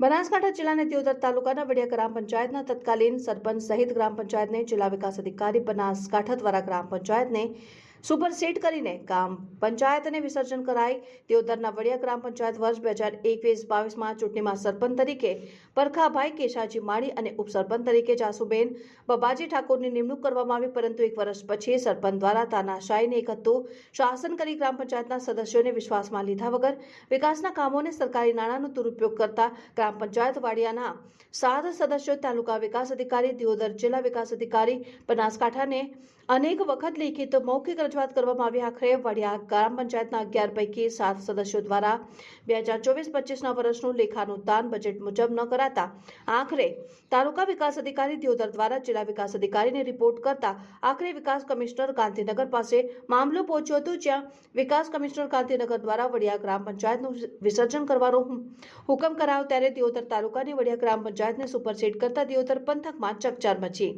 બનાસકાંઠા જિલ્લાના દિયોદર તાલુકાના વડિયા ગ્રામ પંચાયતના તત્કાલીન સરપંચ સહિત ગ્રામ પંચાયતને જિલ્લા વિકાસ અધિકારી બનાસકાંઠા દ્વારા ગ્રામ પંચાયતને સુપરસીડ કરીને ગ્રામ પંચાયતને વિસર્જન કરાઈ. દિયોદરના વડિયા ગ્રામ પંચાયત વર્ષ બે હજાર એકવીસ બાવીસમાં ચૂંટણીમાં સરપંચ તરીકે પરખાભાઈ કેશાજી માળી અને ઉપસરપંચ તરીકે જાસુબેન બબાજી ઠાકોરની નિમણૂક કરવામાં આવી, પરંતુ એક વર્ષ પછી સરપંચ દ્વારા તાનાશાહીને એક હતું શાસન કરી ગ્રામ પંચાયતના સદસ્યોને વિશ્વાસમાં લીધા વગર વિકાસના કામોને સરકારી નાણાંનો દુરુપયોગ કરતા ગ્રામ પંચાયત વાડિયાના સાત સદસ્યો તાલુકા વિકાસ અધિકારી દિયોદર જિલ્લા વિકાસ અધિકારી, બનાસકાંઠાને અનેક વખત લેખિત મૌખિક રજૂઆત કરવામાં આવી. આખરે વડિયા ગ્રામ પંચાયતના અગિયાર પૈકી સાત સદસ્યો દ્વારા બે હજાર ચોવીસ પચીસના વર્ષનું લેખાનું દાન બજેટ મુજબ ન કરાતા, આખરે તાલુકા વિકાસ અધિકારી દિયોદર દ્વારા જિલ્લા વિકાસ અધિકારીને રિપોર્ટ કરતા, આખરે વિકાસ કમિશનર ગાંધીનગર પાસે મામલો પહોંચ્યો હતો, જ્યાં વિકાસ કમિશનર ગાંધીનગર દ્વારા વડિયા ગ્રામ પંચાયતનું વિસર્જન કરવાનો હુકમ કરાયો. ત્યારે દિયોદર તાલુકાની વડિયા ગ્રામ પંચાયતને સુપરસીડ કરતા દિયોદર પંથકમાં ચકચાર મચી.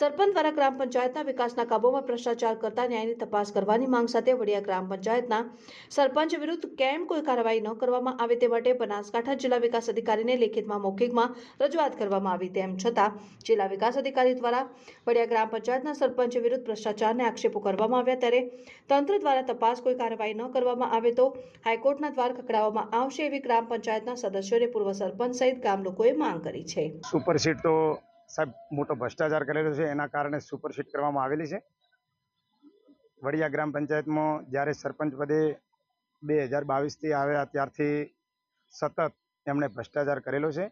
સરપંચ દ્વારા ગ્રામ પંચાયતના વિકાસના કામોમાં ભ્રષ્ટાચાર કરતા ન્યાયની તપાસ કરવાની માંગ સાથે વડિયા ગ્રામ પંચાયતના સરપંચ વિરુદ્ધ કેમ કોઈ કાર્યવાહી ન કરવામાં આવે તે માટે બનાસકાંઠા જિલ્લા વિકાસ અધિકારીને લેખિતમાં મૌખિકમાં રજૂઆત કરવામાં આવી તેમ છતાં જિલ્લા વિકાસ અધિકારી દ્વારા વડિયા ગ્રામ પંચાયતના સરપંચ વિરુદ્ધ ભ્રષ્ટાચારને આક્ષેપો કરવામાં આવ્યા ત્યારે તંત્ર દ્વારા તપાસ કોઈ કાર્યવાહી ન કરવામાં આવે તો હાઈકોર્ટના દ્વાર ખકડાવવામાં આવશે એવી ગ્રામ પંચાયતના સદસ્યોને પૂર્વ સરપંચ સહિત ગામ લોકોએ માંગ કરી છે. સુપરસીટ તો સાહેબ, મોટો ભ્રષ્ટાચાર કરેલો છે, એના કારણે સુપરસીટ કરવામાં આવેલી છે. વડિયા ગ્રામ પંચાયતમાં જ્યારે સરપંચ પદે બે હજાર બાવીસથી આવ્યા, ત્યારથી સતત એમણે ભ્રષ્ટાચાર કરેલો છે.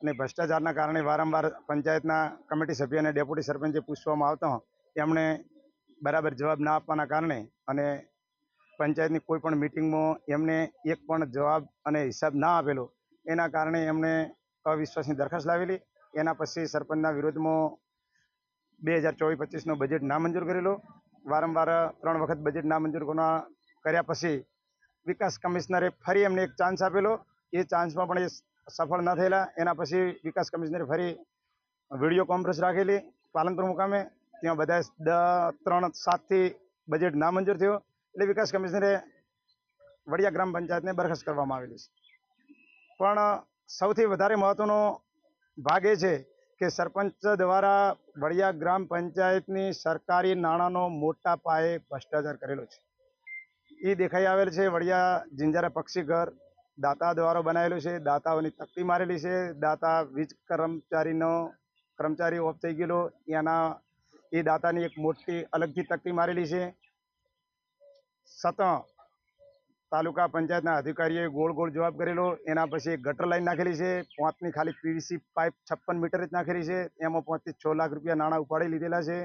અને ભ્રષ્ટાચારના કારણે વારંવાર પંચાયતના કમિટી સભ્ય અને ડેપ્યુટી સરપંચે પૂછવામાં આવતા એમણે બરાબર જવાબ ના આપવાના કારણે અને પંચાયતની કોઈ પણ મિટિંગમાં એમને એક પણ જવાબ અને હિસાબ ના આપેલો, એના કારણે એમણે અવિશ્વાસની દરખાસ્ત લાવેલી. એના પછી સરપંચના વિરોધમાં બે હજાર ચોવીસ પચીસનો બજેટ નામંજૂર કરેલો. વારંવાર ત્રણ વખત બજેટ નામંજૂર કર્યા પછી વિકાસ કમિશનરે ફરી એમને એક ચાન્સ આપેલો. એ ચાન્સમાં પણ એ સફળ ન થયેલા. એના પછી વિકાસ કમિશનરે ફરી વીડિયો કોન્ફરન્સ રાખેલી પાલનપુર મુકામે. ત્યાં બધા દ- ત્રણ, સાતથી બજેટ નામંજૂર થયો. એટલે વિકાસ કમિશનરે વડિયા ગ્રામ પંચાયતને બરખાસ્ત કરવામાં આવેલી છે. પણ સૌથી વધારે મહત્વનો ભાગ છે કે સરપંચ દ્વારા વડિયા ગ્રામ પંચાયતની સરકારી નાણાંનો મોટા પાયે ભ્રષ્ટાચાર કરેલો છે. એ દેખાઈ આવેલ છે વડિયા જિંજારા પક્ષી ઘર. દાતા દ્વારા બનાવેલું છે. દાતાઓની તકતી મારેલી છે. દાતા વીજ કર્મચારીનો, કર્મચારી ઓફ થઈ ગયેલો. એના એ દાતાની એક મોટી અલગથી તકતી મારેલી છે. સતત તાલુકા પંચાયતના અધિકારીએ ગોળ ગોળ જવાબ કરેલો. એના પછી એક ગટર લાઈન નાખેલી છે. પાંચની ખાલી પીવીસી પાઇપ છપ્પન મીટર જ નાખેલી છે. એમાં પાંચથી છ લાખ રૂપિયા નાણાં ઉપાડી લીધેલા છે.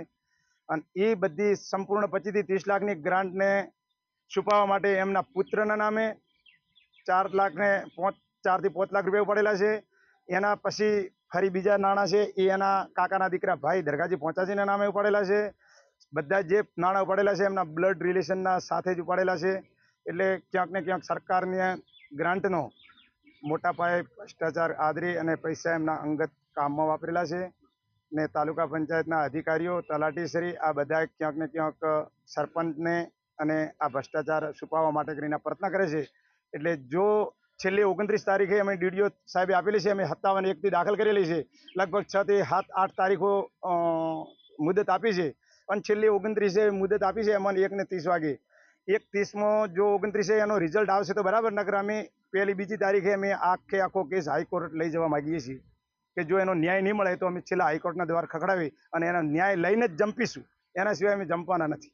અને એ બધી સંપૂર્ણ પચીસથી ત્રીસ લાખની ગ્રાન્ટને છુપાવવા માટે એમના પુત્રના નામે ચાર લાખને પાંચ, ચારથી પાંચ લાખ રૂપિયા ઉપાડેલા છે. એના પછી ફરી બીજા નાણાં છે. એ એના કાકાના દીકરા ભાઈ દરગાજી પહોંચાજીના નામે ઉપાડેલા છે. બધા જે નાણાં ઉપાડેલા છે, એમના બ્લડ રિલેશનના સાથે જ ઉપાડેલા છે. એટલે ક્યાંક ને ક્યાંક સરકારની ગ્રાન્ટનો મોટા પાયે ભ્રષ્ટાચાર, આદરી અને પૈસા એમના અંગત કામમાં વાપરેલા છે ને તાલુકા પંચાયતના અધિકારીઓ, તલાટીશ્રી આ બધા ક્યાંક ને ક્યાંક સરપંચને અને આ ભ્રષ્ટાચાર છુપાવવા માટે કરીને પ્રયત્ન કરે છે. એટલે જો છેલ્લી ઓગણત્રીસ તારીખે અમે ડીડીઓ સાહેબે આપેલી છે, અમે સત્તાવન એકથી દાખલ કરેલી છે, લગભગ છ થી સાત, આઠ તારીખો મુદત આપી છે. અને છેલ્લી ઓગણત્રીસે મુદત આપી છે અમને એકને ત્રીસ વાગે. એક ત્રીસમો, જો ઓગણત્રીસે એનો રિઝલ્ટ આવશે તો બરાબર, નકર અમે પહેલી બીજી તારીખે અમે આખે આખો કેસ હાઈકોર્ટ લઈ જવા માગીએ છીએ કે જો એનો ન્યાય નહીં મળે તો અમે છેલ્લા હાઈકોર્ટના દ્વાર ખખડાવી અને એનો ન્યાય લઈને જ જંપીશું. એના સિવાય અમે જંપવાના નથી.